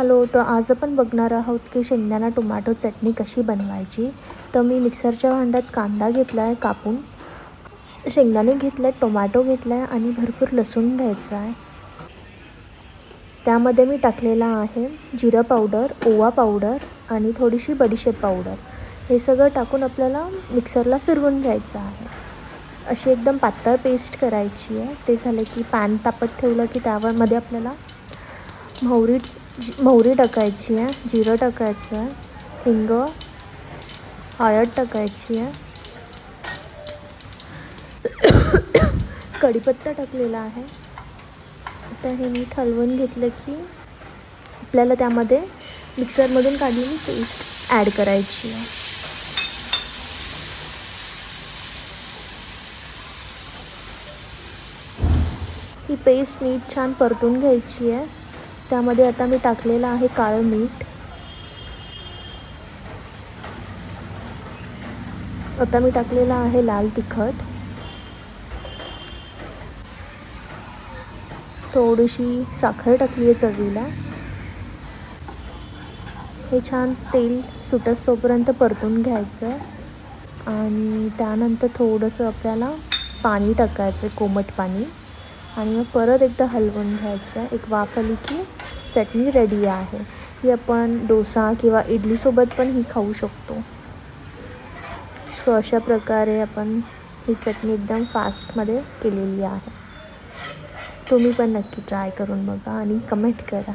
Hello तर आज आपण बघणार आहोत की शेंगदाणा टोमॅटो चटणी कशी बनवायची. तर मी मिक्सरच्या भांड्यात कांदा घेतला आहे कापून. शेंगदाणे घेतले आहेत टोमॅटो घेतला आहे आणि भरपूर लसूण घ्यायचा आहे त्यामध्ये मी टाकलेला आहे जिरं पावडर ओवा पावडर आणि थोडीशी बडीशेप पावडर. हे सगळं टाकून आपल्याला मिक्सरला फिरवून घ्यायचं आहे. अशी एकदम पातळ पेस्ट करायची आहे. ते झालं की पॅन तापत ठेवलं की त्यावरमध्ये आपल्याला मोहरी मोहरी टाकायची आहे जिरं टाकायचं आहे हिंग हळद टाकायची आहे. कढीपत्ता टाकलेला आहे. आता हे मी हलवून घेतलं की आपल्याला त्यामध्ये मिक्सरमधून काढलेली पेस्ट ॲड करायची आहे. ही पेस्ट नीट छान परतून घ्यायची आहे. त्यामध्ये आता मी टाकलेलं आहे काळं मीठ. आता मी टाकलेलं आहे लाल तिखट. थोडीशी साखर टाकली आहे चवीला. हे छान तेल सुटस तोपर्यंत परतून घ्यायचं. आणि त्यानंतर थोडंसं आपल्याला पाणी टाकायचं कोमट पाणी. आणि मग परत एकदा हलवून घ्यायचं. एक वाफ आली की चटणी रेडी आहे. ही आपण डोसा किंवा इडलीसोबत पण ही खाऊ शकतो. सो अशा प्रकारे आपण ही चटणी एकदम फास्टमध्ये केलेली आहे. तुम्ही पण नक्की ट्राय करून बघा आणि कमेंट करा.